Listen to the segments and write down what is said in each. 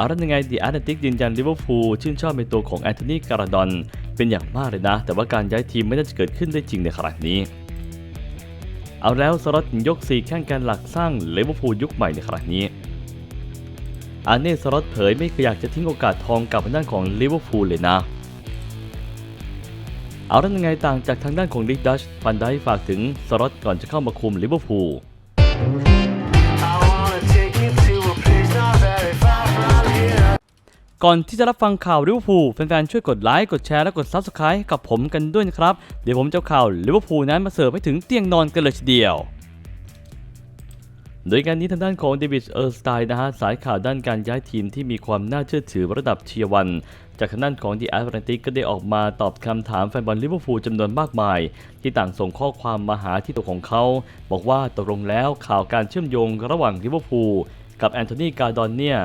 เอาแล้วยังไงดีอาร์เนติกยืนยันลิเวอร์พูลชื่นชอบในตัวของแอนโทนีการาดอน เป็นอย่างมากเลยนะ แต่ว่าการย้ายทีมไม่น่าจะเกิดขึ้นได้จริงในขณะนี้ เอาแล้วสล็อตยก4แข้งแกนหลักสร้างลิเวอร์พูลยุคใหม่ในขณะนี้อาร์เน่สล็อตเผยไม่อยากจะทิ้งโอกาสทองกับทางด้านของลิเวอร์พูลเลยนะเอาแล้วยังไงต่างจากทางด้านของลิกดัชฟันได้ฝากถึงสล็อตก่อนจะเข้ามาคุมลิเวอร์พูล ก่อนที่จะรับฟังข่าวลิเวอร์พูลแฟนๆช่วยกดไลค์กดแชร์และกด Subscribe ให้กับผมกันด้วยนะครับ เดี๋ยวผมจะข่าวลิเวอร์พูลนั้นมาเสิร์ฟให้ถึงเตียงนอนกันเลยทีเดียวโดยการนี้ทางด้านของเดวิดเออร์สไตน์นะฮะสายข่าวด้านการย้ายทีมที่มีความน่าเชื่อถือระดับเทียวัน จากทางด้านของดีแอตแลนติกก็ได้ออกมาตอบคำถามแฟนบอลลิเวอร์พูลจำนวนมากมาย ที่ต่างส่งข้อความมาหาที่ตัวของเขา บอกว่าตกลงแล้วข่าวการเชื่อมโยงระหว่างลิเวอร์พูลกับแอนโทนีกาดอนเนี่ย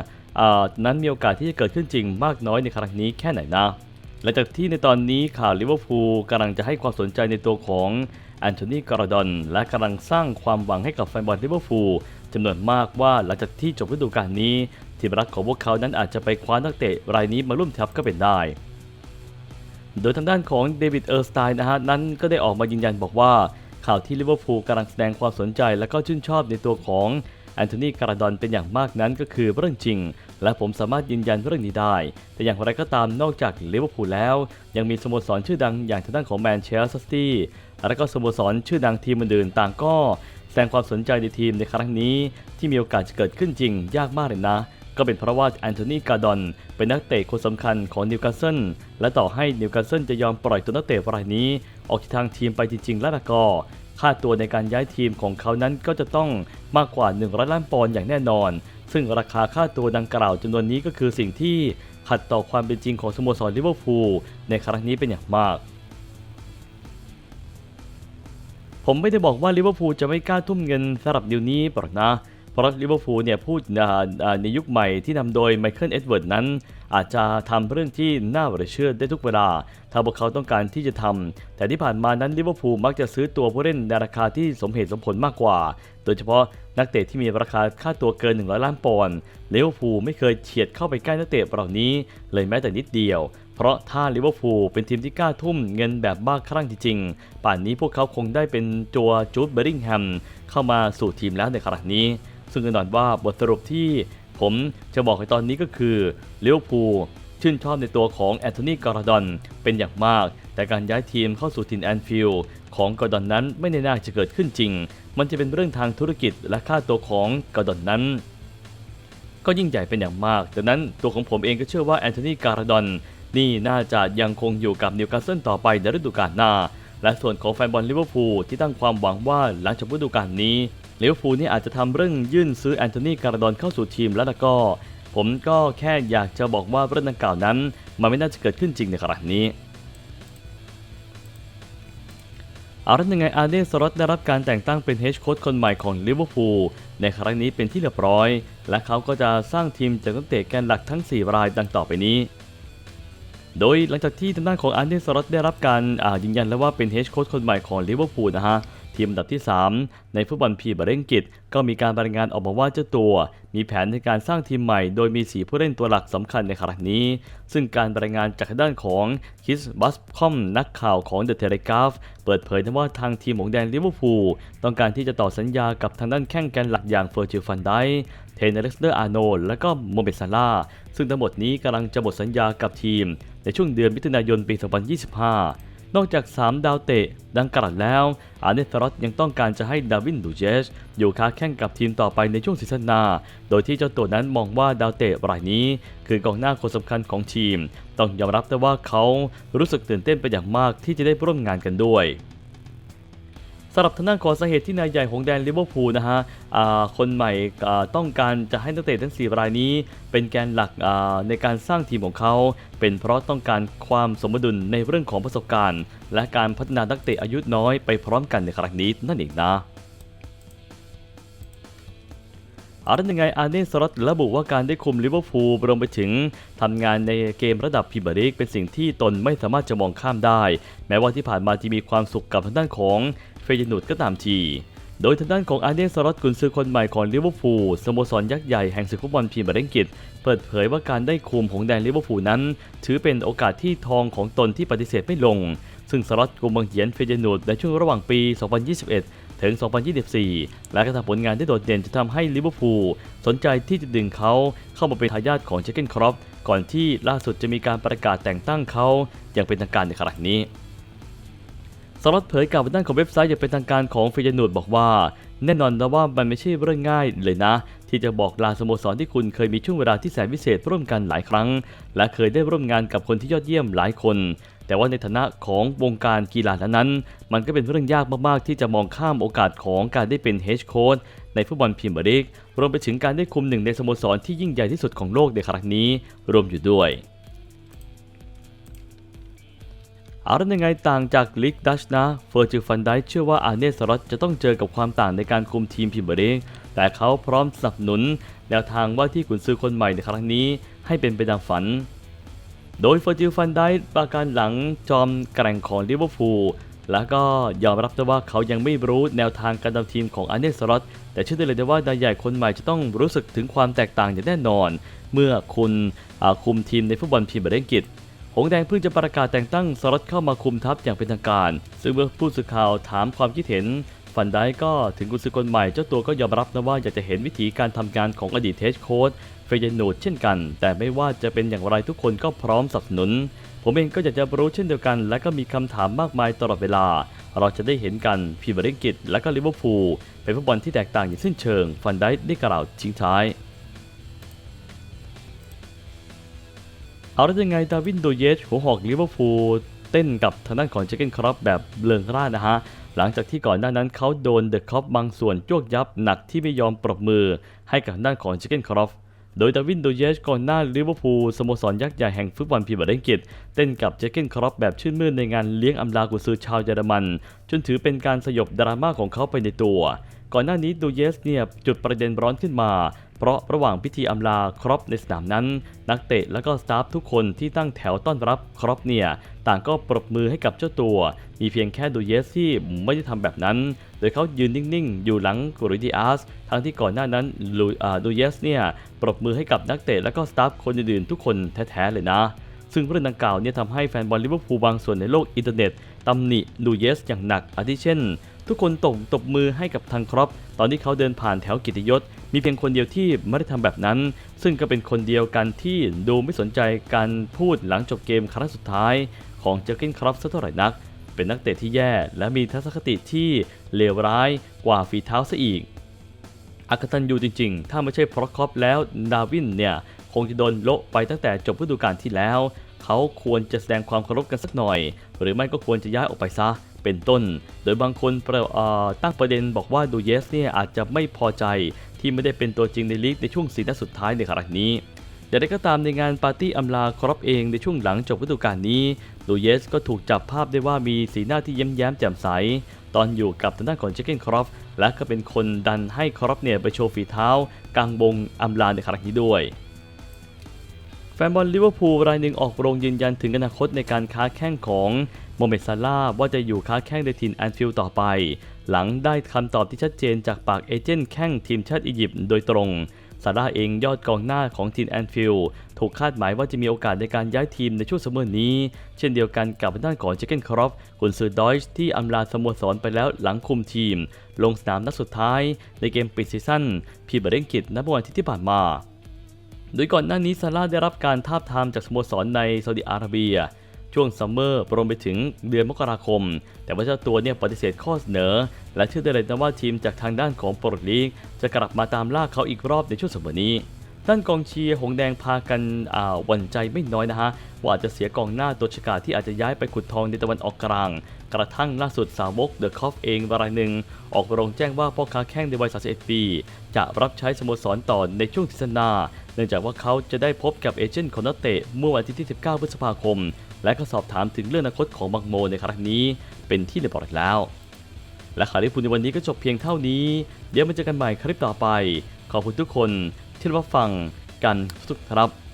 นั้นมีโอกาสที่จะเกิดขึ้นจริงมากน้อยในครั้งนี้แค่ไหนนะหลังจากที่ในตอนนี้ข่าวลิเวอร์พูลกำลังจะให้ความสนใจในตัวของแอนโทนีการาดอนและกำลังสร้างความหวังให้กับแฟนบอลลิเวอร์พูลจำนวนมากว่าหลังจากที่จบฤดูกาลนี้ ทีมรักของพวกเขานั้นอาจจะไปคว้านักเตะรายนี้มาร่วมทัพก็เป็นได้ โดยทางด้านของเดวิดเออร์สไตน์นะฮะนั้นก็ได้ออกมายืนยันบอกว่าข่าวที่ลิเวอร์พูลกำลังแสดงความสนใจและก็ชื่นชอบในตัวของ แอนโทนีการาดอนเป็นอย่างมากนั้นก็คือเรื่องจริง และผมสามารถยืนยันเรื่องนี้ได้ แต่อย่างไรก็ตามนอกจากลิเวอร์พูลแล้ว ยังมีสโมสรชื่อดังอย่างทางด้านของแมนเชสเตอร์ซิตี้และก็สโมสรชื่อดังทีมอื่นต่างก็แสดงความสนใจในทีมในครั้งนี้ที่มีโอกาสจะเกิดขึ้นจริงยากมากเลยนะ ก็เป็นเพราะว่าแอนโทนีการ์ดอนเป็นนักเตะคนสำคัญของนิวคาสเซิลและต่อให้นิวคาสเซิลจะยอมปล่อยตัวนักเตะรายนี้ ออกจากทางทีมไปจริงๆแล้วก็ ค่าตัวในการย้ายทีมของเขานั้นก็จะต้องมากกว่า 100 ล้านปอนด์อย่างแน่นอน ซึ่งราคาค่าตัวดังกล่าวจำนวนนี้ก็คือสิ่งที่ขัดต่อความเป็นจริงของสโมสรลิเวอร์พูลในครั้งนี้เป็นอย่างมากผมไม่ได้บอกว่าลิเวอร์พูลจะไม่กล้าทุ่มเงินสำหรับดีลนี้หรอกนะ เพราะลิเวอร์พูลเนี่ยพูดในยุคใหม่ที่นำโดยไมเคิลเอ็ดเวิร์ดนั้น อาจจะทำเรื่องที่น่าหลือเชื่อได้ทุกเวลา ถ้าพวกเขาต้องการที่จะทำแต่ที่ผ่านมานั้นลิเวอร์พูลมักจะซื้อตัวผู้เล่นในราคาที่สมเหตุสมผลมากกว่า โดยเฉพาะนักเตะที่มีราคาค่าตัวเกิน 100 ล้านปอนด์ลิเวอร์พูลไม่เคยเฉียดเข้าไปใกล้นักเตะเหล่านี้ เลยแม้แต่นิดเดียวเพราะถ้าลิเวอร์พูลเป็นทีมที่กล้าทุ่มเงินแบบบ้าคลั่งจริงๆ ป่านนี้พวกเขาคงได้เป็นตัวจูดเบอริงแฮมเข้ามาสู่ทีมแล้วในขณะนี้ ซึ่งแน่นอนว่าบทสรุปที่ผมจะบอกในตอนนี้ก็คือเลิเวอร์พูลชื่นชอบในตัวของแอนโทนีการาดอนเป็นอย่างมาก แต่การย้ายทีมเข้าสู่ทินแอนฟิลด์ของกอร์ดอนนั้นไม่แน่าจะเกิดขึ้นจริง มันจะเป็นเรื่องทางธุรกิจและค่าตัวของกอร์ดอนนั้น ก็ยิ่งใหญ่เป็นอย่างมาก ดังนั้นตัวของผมเองก็เชื่อว่าแอนโทนีการาดอนนี่น่าจะยังคงอยู่กับนิวคาสเซิลต่อไปในฤดูกาลหน้า และส่วนของแฟนบอลลิเวอร์พูลที่ตั้งความหวังว่าหลังจากฤดูกาลนี้ ลิเวอร์พูลนี่อาจจะทำเรื่องยื่นซื้อแอนโทนีการาดอนเข้าสู่ทีมแล้วก็ ผมก็แค่อยากจะบอกว่าเรื่องดังกล่าวนั้น มันไม่น่าจะเกิดขึ้นจริงในขณะนี้เอาละยังไงอาร์เดนสล็อตได้รับการแต่งตั้งเป็นเฮดโค้ชคนใหม่ของลิเวอร์พูลในครั้งนี้เป็นที่เรียบร้อย และเขาก็จะสร้างทีมจากนักเตะแกนหลักทั้ง 4 รายดังต่อไปนี้ โดยหลังจากที่ทางด้านของอาร์เดนสล็อตได้รับการยืนยันแล้วว่าเป็นเฮดโค้ชคนใหม่ของลิเวอร์พูลนะฮะ ทีมอันดับที่ 3 ในฟุตบอลพรีเบอร์เรงกิตก็มีการรายงานออกมาว่าเจ้าตัว มีแผนในการสร้างทีมใหม่ โดยมี4ผู้เล่นตัวหลักสำคัญในครั้งนี้ ซึ่งการรายงานจากด้านของคิสบัสคอมนักข่าวของเดอะเทเลกราฟเปิดเผยว่าทางทีมของแดนลิเวอร์พูลต้องการที่จะต่อสัญญากับทางด้านแข้งแกนหลักอย่างเฟอร์จิลฟันไดเทนเนอร์เดอร์อาร์โนลและก็โมเมดซาลาซึ่งทั้งหมดนี้กำลังจะหมดสัญญากับทีม ในช่วงเดือนมิถุนายนปี 2025 นอกจาก 3 ดาวเตะดังกล่าวแล้ว อาร์เนสรอตยังต้องการจะให้ดาวินดูเจสอยู่ค้าแข่งกับทีมต่อไปในช่วงซีซั่นหน้า โดยที่เจ้าตัวนั้นมองว่าดาวเตะรายนี้ คือกองหน้าคนสำคัญของทีม ต้องยอมรับแต่ว่าเขารู้สึกตื่นเต้นเป็นอย่างมากที่จะได้ร่วมงานกันด้วย สำหรับทางด้านของสาเหตุที่นายใหญ่ของแดนลิเวอร์พูลนะฮะคนใหม่ต้องการจะให้นักเตะทั้ง 4 รายนี้ เป็นแกนหลักในการสร้างทีมของเขา เป็นเพราะต้องการความสมดุลในเรื่องของประสบการณ์ และการพัฒนานักเตะอายุน้อยไปพร้อมกันในครั้งนี้นั่นเองนะอาละยังไงอาร์เนสล็อตระบุว่าการได้คุมลิเวอร์พูลรวมไปถึงทำงานในเกมระดับพรีเมียร์ลีกเป็นสิ่งที่ตนไม่สามารถจะมองข้ามได้ แม้ว่าที่ผ่านมาที่มีความสุขกับทางด้านของ เฟยนูดก็ตามที โดยทางด้านของอาร์เนสลอตกุนซือคนใหม่ของลิเวอร์พูลสโมสรยักษ์ใหญ่แห่งศึกฟุตบอลพรีเมียร์ลีกอังกฤษเปิดเผยว่าการได้คุมของแดนลิเวอร์พูลนั้น ถือเป็นโอกาสที่ทองของตนที่ปฏิเสธไม่ลง ซึ่งสล็อตกุมบังเหียนเฟยนูดในช่วงระหว่างปี 2021 ถึง 2024 และก็ทำผลงานได้โดดเด่นจะทำให้ลิเวอร์พูลสนใจที่จะดึงเขาเข้ามาเป็นทายาทของเจเกนครอปก่อนที่ล่าสุดจะมีการประกาศแต่งตั้งเขาอย่างเป็นทางการในครั้งนี้ สล็อตเผยกับด้านของเว็บไซต์อย่างเป็นทางการของเฟยนูดบอกว่า แน่นอนนะว่ามันไม่ใช่เรื่องง่ายเลยนะ ที่จะบอกลาสโมสรที่คุณเคยมีช่วงเวลาที่แสนพิเศษร่วมกันหลายครั้ง และเคยได้ร่วมงานกับคนที่ยอดเยี่ยมหลายคน แต่ว่าในฐานะของวงการกีฬานั้น มันก็เป็นเรื่องยากมากๆ ที่จะมองข้ามโอกาสของการได้เป็นเฮดโค้ชในฟุตบอลพรีเมียร์ลีกรวมไปถึงการได้คุมหนึ่งในสโมสรที่ยิ่งใหญ่ที่สุดของโลกในครั้งนี้ รวมอยู่ด้วย เอาล้วยังไงต่างจากลิกดัชนะเฟอร์จิลฟันไดเชื่อว่าอาเนสลอตจะต้องเจอกับความต่างในการคุมทีมพรีเมียร์ลีกแต่เขาพร้อมสนับสนุน แนวทางว่าที่กุนซือคนใหม่ในครั้งนี้ให้เป็นไปดังฝัน โดยเฟอร์จิลฟันไดประการหลังจอมแกร่งของลิเวอร์พูลแล้วก็ยอมรับได้ว่าเขายังไม่รู้แนวทางการทำทีมของอาเนสลอตแต่เชื่อได้เลยว่านายใหญ่คนใหม่จะต้องรู้สึกถึงความแตกต่างอย่างแน่นอน เมื่อคุณคุมทีมในฟุตบอลพรีเมียร์ลีกอังกฤษ หงแดงเพิ่งจะประกาศแต่งตั้งสล็อตเข้ามาคุมทัพอย่างเป็นทางการ ซึ่งเมื่อผู้สื่อข่าวถามความคิดเห็นฟันได้ก็ถึงกุญซือคนใหม่เจ้าตัวก็ยอมรับนะว่าอยากจะเห็นวิธีการทำงานของอดีตเทสโค้ชเฟยนูดเช่นกัน แต่ไม่ว่าจะเป็นอย่างไรทุกคนก็พร้อมสนับสนุน ผมเองก็อยากจะรู้เช่นเดียวกัน และก็มีคำถามมากมายตลอดเวลา เราจะได้เห็นกันพีเมียร์ลีกอังกฤษและก็ลิเวอร์พูลเป็นฟุตบอลที่แตกต่างอย่างสิ้นเชิง ฟันได้ได้กล่าวทิ้งท้าย เอาแล้ยังไงดาวินโดเยชหัวหอกลิเวอร์พูลเต้นกับทางด้านของเจเกนครอปแบบเบลิงร่านะฮะ หลังจากที่ก่อนหน้านั้นเขาโดนเดอะครอปบางส่วนจวกยับหนักที่ไม่ยอมปรบมือให้กับทางด้านของเจเกนครอปโดยดาวินโดเยชก่อนหน้าลิเวอร์พูลสโมสรยักษ์ใหญ่แห่งฟุตบอลพรีเมียร์ลีกอังกฤษเต้นกับเจเกนครอปแบบชื่นมื่นในงานเลี้ยงอำลากุซือชาวเยอรมัน จนถือเป็นการสยบดราม่าของเขาไปในตัว ก่อนหน้านี้ดูเยสเนี่ยจุดประเด็นร้อนขึ้นมา เพราะระหว่างพิธีอำลาครอปในสนามนั้น นักเตะและก็สตาฟทุกคนที่ตั้งแถวต้อนรับครอปเนี่ย ต่างก็ปรบมือให้กับเจ้าตัว มีเพียงแค่ดูเยสที่ไม่ได้ทำแบบนั้น โดยเขายืนนิ่งๆ อยู่หลังกุริดิอาสทั้งที่ก่อนหน้านั้นดูเยสเนี่ยปรบมือให้กับนักเตะและก็สตาฟคนอื่นๆทุกคนแท้ๆเลยนะซึ่งเรื่องดังกล่าวเนี่ยทำให้แฟนบอลลิเวอร์พูลบางส่วนในโลกอินเทอร์เน็ตตำหนิดูเยสอย่างหนักอาทิเช่น ทุกคนตบตบมือให้กับทางครอปตอนที่เขาเดินผ่านแถวกิติยศ มีเพียงคนเดียวที่ไม่ได้ทำแบบนั้น ซึ่งก็เป็นคนเดียวกันที่ดูไม่สนใจการพูดหลังจบเกมครั้งสุดท้าย ของเจอร์เกนครอปสักเท่าไหร่นัก เป็นนักเตะที่แย่ และมีทัศนคติที่เลวร้ายกว่าฝีเท้าซะอีกอักตันยูจริงๆ ถ้าไม่ใช่เพราะครอปแล้วดาวินเนี่ยคงจะโดนโละไปตั้งแต่จบฤดูกาลที่แล้ว เขาควรจะแสดงความเคารพกันสักหน่อย หรือไม่ก็ควรจะย้ายออกไปซะ เป็นต้น โดยบางคนตั้งประเด็นบอกว่าดูเยสเนี่ยอาจจะไม่พอใจที่ไม่ได้เป็นตัวจริงในลีกในช่วงสีนัดสุดท้ายในครั้งนี้อย่างไรก็ตามในงานปาร์ตี้อำลาครอปเองในช่วงหลังจบฤดูกาลนี้ดูเยสก็ถูกจับภาพได้ว่ามีสีหน้าที่ยิ้มแย้มแจ่มใส ตอนอยู่กับทางด้านของเจคเกนครอฟและก็เป็นคนดันให้ครอปเนี่ยไปโชว์ฝีเท้ากลางวงอำลาในครั้งนี้ด้วย แฟนบอลลิเวอร์พูลรายหนึ่งออกโรงยืนยันถึงอนาคตในการค้าแข้งของโมเมดซาลาว่าจะอยู่ค้าแข้งในทีมแอนฟิลด์ต่อไป หลังได้คำตอบที่ชัดเจนจากปากเอเจนต์แข้งทีมชาติอียิปต์โดยตรงซาร่าเองยอดกองหน้าของทีมแอนฟิลด์ถูกคาดหมายว่าจะมีโอกาสในการย้ายทีมในช่วงซัมเมอร์นี้ เช่นเดียวกันกับด้านของเจเกนครอฟกุนซือดอยช์ที่อำลาสโมสรไปแล้วหลังคุมทีม ลงสนามนัดสุดท้ายในเกมปิดซีซั่นพรีเมียร์ลีกอังกฤษณเมื่อวันอาทิตย์ที่ผ่านมา โดยก่อนหน้านี้ซาร่าได้รับการทาบทามจากสโมสรในซาอุดิอาระเบีย ช่วงซัมเมอร์รวมไปถึงเดือนมกราคม แต่ว่าเจ้าตัวเนี่ยปฏิเสธข้อเสนอ และเชื่อได้เลยนะว่าทีมจากทางด้านของโปรตุเกสจะกลับมาตามล่าเขาอีกรอบในช่วงสัปดาห์นี้ ด้านกองเชียร์หงแดงพากันหวั่นใจไม่น้อยนะฮะ ว่าอาจจะเสียกองหน้าตัวฉกาที่อาจจะย้ายไปขุดทองในตะวันออกกลาง กระทั่งล่าสุดสาวกเดอะคอฟเองรายหนึ่ง ออกโรงแจ้งว่าพ่อค้าแข้งในวัย 31 ปี จะรับใช้สโมสรต่อในช่วงซีซั่นหน้าเนื่องจากว่าเขาจะได้พบกับเอเจนต์ของนักเตะเมื่อวันที่ 19 พฤษภาคม และก็สอบถามถึงเรื่องอนาคตของบังโมในครั้งนี้ เป็นที่เรียบร้อยแล้ว และข่าวที่พูดในวันนี้ก็จบเพียงเท่านี้ เดี๋ยวมาเจอกันใหม่คลิปต่อไป ขอบคุณทุกคน ที่รับฟังกันทุกครับ